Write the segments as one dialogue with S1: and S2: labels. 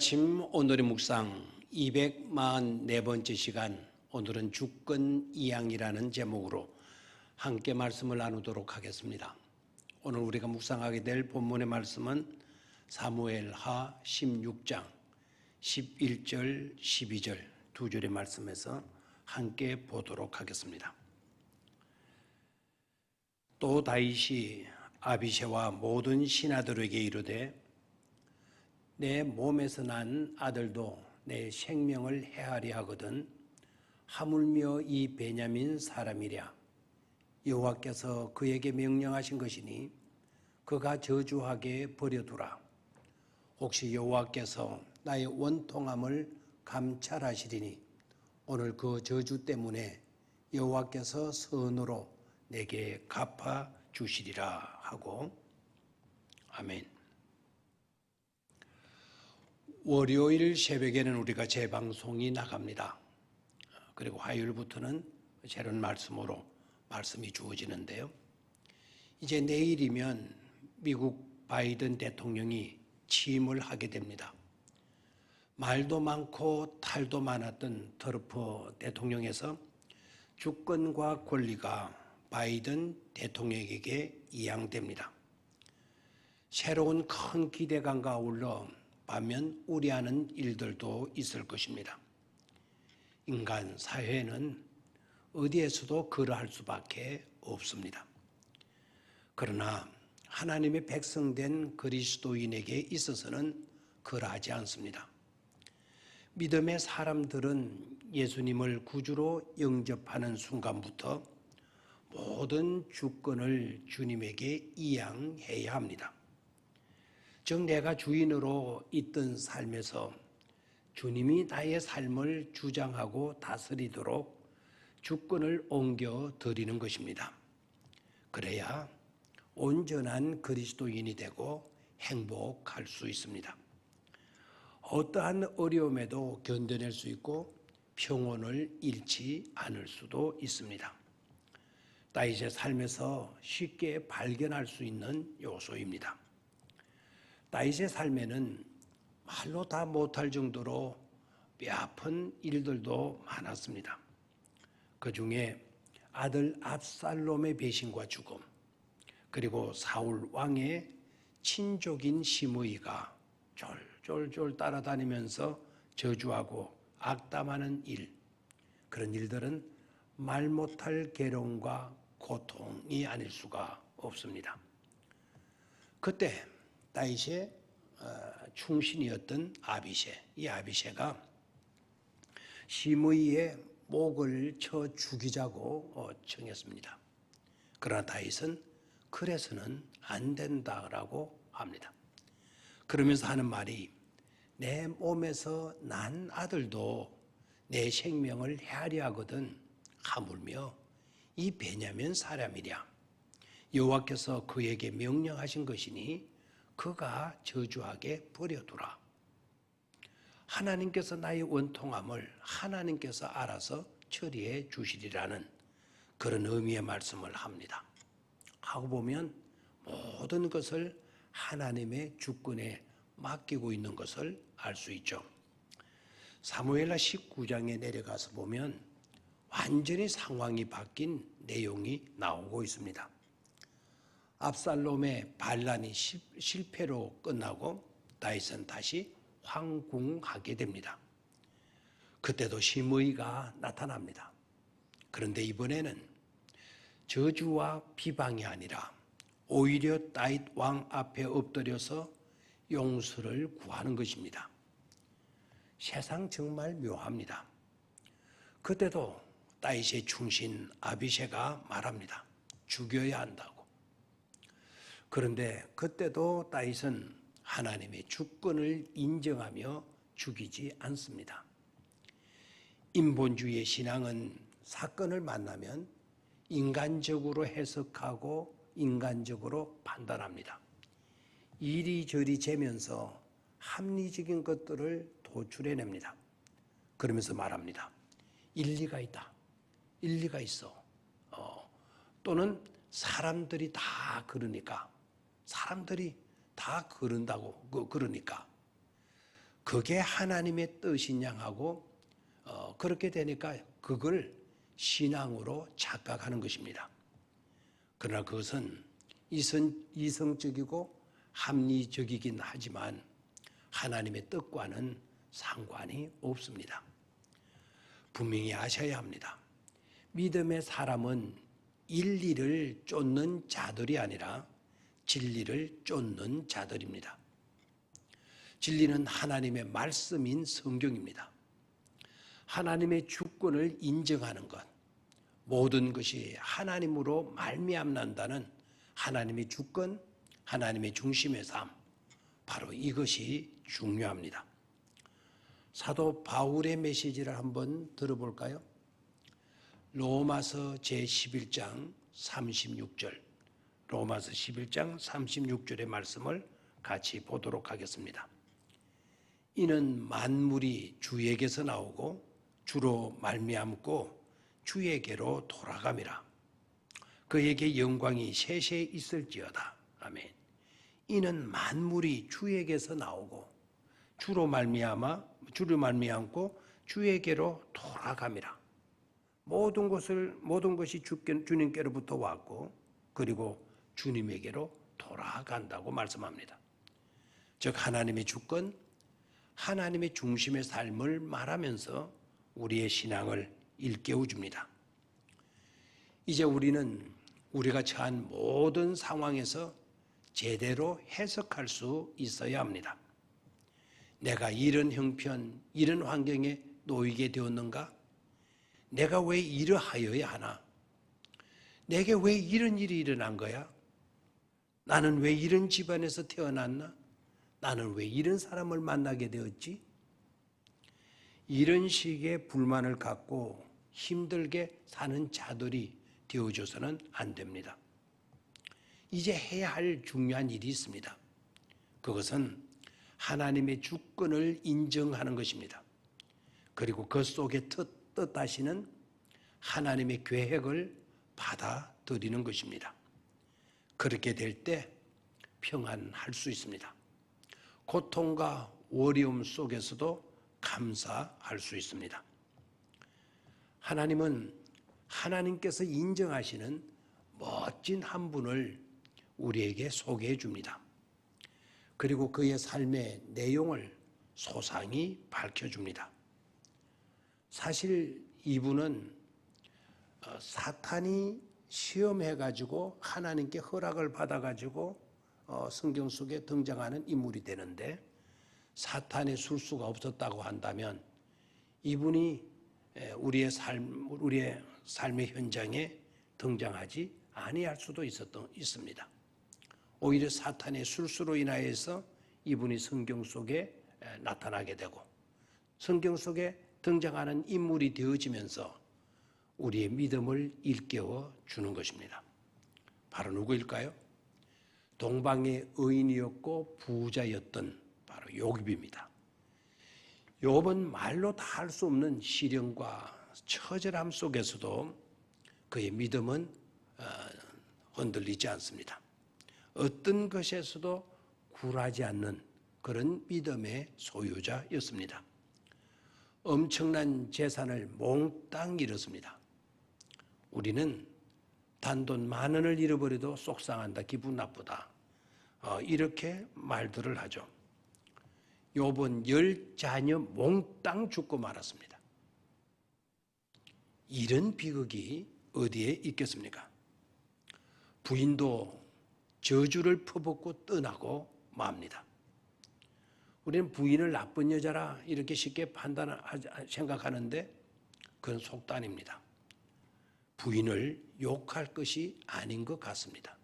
S1: 아침 오늘의 묵상 244번째 시간 오늘은 주권 이양이라는 제목으로 함께 말씀을 나누도록 하겠습니다. 오늘 우리가 묵상하게 될 본문의 말씀은 사무엘하 16장 11절 12절 두 절의 말씀에서 함께 보도록 하겠습니다. 또 다윗이 아비새와 모든 신하들에게 이르되 내 몸에서 난 아들도 내 생명을 해하리 하거든 하물며 이 베냐민 사람이랴. 여호와께서 그에게 명령하신 것이니 그가 저주하게 버려두라. 혹시 여호와께서 나의 원통함을 감찰하시리니 오늘 그 저주 때문에 여호와께서 선으로 내게 갚아 주시리라 하고. 아멘. 월요일 새벽에는 우리가 재방송이 나갑니다. 그리고 화요일부터는 새로운 말씀으로 말씀이 주어지는데요. 이제 내일이면 미국 바이든 대통령이 취임을 하게 됩니다. 말도 많고 탈도 많았던 트럼프 대통령에서 주권과 권리가 바이든 대통령에게 이양됩니다. 새로운 큰 기대감과 아울러 반면 우려하는 일들도 있을 것입니다. 인간 사회는 어디에서도 그러할 수밖에 없습니다. 그러나 하나님의 백성된 그리스도인에게 있어서는 그러하지 않습니다. 믿음의 사람들은 예수님을 구주로 영접하는 순간부터 모든 주권을 주님에게 이양해야 합니다. 즉 내가 주인으로 있던 삶에서 주님이 나의 삶을 주장하고 다스리도록 주권을 옮겨 드리는 것입니다. 그래야 온전한 그리스도인이 되고 행복할 수 있습니다. 어떠한 어려움에도 견뎌낼 수 있고 평온을 잃지 않을 수도 있습니다. 다윗의 삶에서 쉽게 발견할 수 있는 요소입니다. 다윗의 삶에는 말로 다 못할 정도로 뼈아픈 일들도 많았습니다. 그 중에 아들 압살롬의 배신과 죽음, 그리고 사울 왕의 친족인 시므이가 쫄쫄쫄 따라다니면서 저주하고 악담하는 일, 그런 일들은 말 못할 괴로움과 고통이 아닐 수가 없습니다. 그때 다윗의 어, 충신이었던 아비세, 이 아비세가 시므이의 목을 쳐 죽이자고 어, 청했습니다. 그러나 다윗은 그래서는 안 된다라고 합니다. 그러면서 하는 말이 내 몸에서 난 아들도 내 생명을 헤아려 하거든 하물며 이 베냐민 사람이랴 여호와께서 그에게 명령하신 것이니 그가 저주하게 버려두라. 하나님께서 나의 원통함을 하나님께서 알아서 처리해 주시리라는 그런 의미의 말씀을 합니다. 하고 보면 모든 것을 하나님의 주권에 맡기고 있는 것을 알 수 있죠. 사무엘라 19장에 내려가서 보면 완전히 상황이 바뀐 내용이 나오고 있습니다. 압살롬의 반란이 실패로 끝나고 다윗은 다시 황궁하게 됩니다. 그때도 심의가 나타납니다. 그런데 이번에는 저주와 비방이 아니라 오히려 다윗 왕 앞에 엎드려서 용서를 구하는 것입니다. 세상 정말 묘합니다. 그때도 다윗의 충신 아비세가 말합니다. 죽여야 한다고. 그런데 그때도 다윗은 하나님의 주권을 인정하며 죽이지 않습니다. 인본주의의 신앙은 사건을 만나면 인간적으로 해석하고 인간적으로 판단합니다. 이리저리 재면서 합리적인 것들을 도출해냅니다. 그러면서 말합니다. 일리가 있다. 일리가 있어. 어, 또는 사람들이 다 그러니까 사람들이 다 그런다고 그, 그러니까 그게 하나님의 뜻이냐 하고 어, 그렇게 되니까 그걸 신앙으로 착각하는 것입니다. 그러나 그것은 이성, 이성적이고 합리적이긴 하지만 하나님의 뜻과는 상관이 없습니다. 분명히 아셔야 합니다. 믿음의 사람은 인리를 쫓는 자들이 아니라 진리를 쫓는 자들입니다. 진리는 하나님의 말씀인 성경입니다. 하나님의 주권을 인정하는 것, 모든 것이 하나님으로 말미암는다는 하나님의 주권, 하나님의 중심의 삶, 바로 이것이 중요합니다. 사도 바울의 메시지를 한번 들어볼까요? 로마서 제11장 36절, 로마서 11장 36절의 말씀을 같이 보도록 하겠습니다. 이는 만물이 주에게서 나오고 주로 말미암고 주에게로 돌아감이라. 그에게 영광이 세세 있을지어다. 아멘. 이는 만물이 주에게서 나오고 주로 말미암아 주로 말미암고 주에게로 돌아감이라. 모든 것을 모든 것이 주님께로부터 왔고 그리고 주님에게로 돌아간다고 말씀합니다. 즉 하나님의 주권, 하나님의 중심의 삶을 말하면서 우리의 신앙을 일깨워 줍니다. 이제 우리는 우리가 처한 모든 상황에서 제대로 해석할 수 있어야 합니다. 내가 이런 형편, 이런 환경에 놓이게 되었는가? 내가 왜 이러하여야 하나? 내게 왜 이런 일이 일어난 거야? 나는 왜 이런 집안에서 태어났나? 나는 왜 이런 사람을 만나게 되었지? 이런 식의 불만을 갖고 힘들게 사는 자들이 되어줘서는 안 됩니다. 이제 해야 할 중요한 일이 있습니다. 그것은 하나님의 주권을 인정하는 것입니다. 그리고 그 속에 뜻, 뜻하시는 하나님의 계획을 받아들이는 것입니다. 그렇게 될 때 평안할 수 있습니다. 고통과 어려움 속에서도 감사할 수 있습니다. 하나님은 하나님께서 인정하시는 멋진 한 분을 우리에게 소개해 줍니다. 그리고 그의 삶의 내용을 소상히 밝혀 줍니다. 사실 이분은 어, 사탄이 시험해 가지고 하나님께 허락을 받아 가지고 어, 성경 속에 등장하는 인물이 되는데 사탄의 술수가 없었다고 한다면 이분이 우리의 삶, 우리의 삶의 현장에 등장하지 아니할 수도 있었던 있습니다. 오히려 사탄의 술수로 인하여서 이분이 성경 속에 나타나게 되고 성경 속에 등장하는 인물이 되어지면서 우리의 믿음을 일깨워 주는 것입니다. 바로 누구일까요? 동방의 의인이었고 부자였던 바로 욥입니다. 욥은 말로 다 할 수 없는 시련과 처절함 속에서도 그의 믿음은 어, 흔들리지 않습니다. 어떤 것에서도 굴하지 않는 그런 믿음의 소유자였습니다. 엄청난 재산을 몽땅 잃었습니다. 우리는 단돈 만 원을 잃어버려도 속상한다, 기분 나쁘다. 어, 이렇게 말들을 하죠. 요번 열 자녀 몽땅 죽고 말았습니다. 이런 비극이 어디에 있겠습니까? 부인도 저주를 퍼붓고 떠나고 맙니다. 우리는 부인을 나쁜 여자라 이렇게 쉽게 판단 생각하는데 그건 속단입니다. 부인을 욕할 것이 아닌 것 같습니다.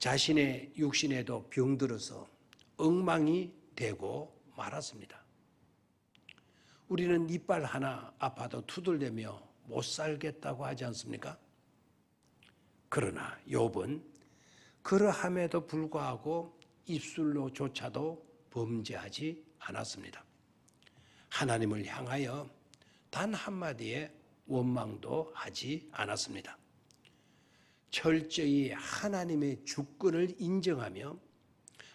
S1: 자신의 육신에도 병들어서 엉망이 되고 말았습니다. 우리는 이빨 하나 아파도 투덜대며 못 살겠다고 하지 않습니까? 그러나 욥은 그러함에도 불구하고 입술로조차도 범죄하지 않았습니다. 하나님을 향하여 단 한마디의 원망도 하지 않았습니다. 철저히 하나님의 주권을 인정하며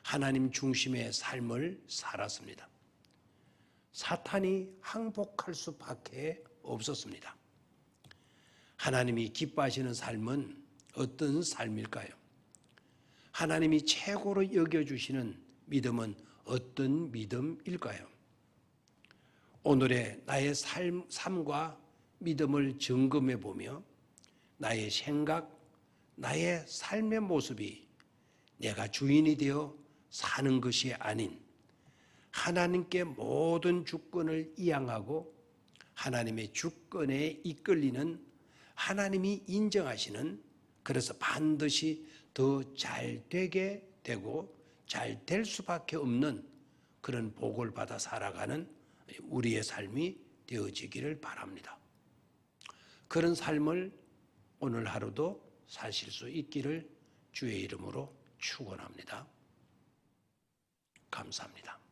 S1: 하나님 중심의 삶을 살았습니다. 사탄이 항복할 수밖에 없었습니다. 하나님이 기뻐하시는 삶은 어떤 삶일까요? 하나님이 최고로 여겨주시는 믿음은 어떤 믿음일까요? 오늘의 나의 삶, 삶과 믿음을 점검해 보며 나의 생각, 나의 삶의 모습이 내가 주인이 되어 사는 것이 아닌 하나님께 모든 주권을 이양하고 하나님의 주권에 이끌리는 하나님이 인정하시는 그래서 반드시 더 잘 되게 되고 잘 될 수밖에 없는 그런 복을 받아 살아가는 우리의 삶이 되어지기를 바랍니다. 그런 삶을 오늘 하루도 사실 수 있기를 주의 이름으로 축원합니다. 감사합니다.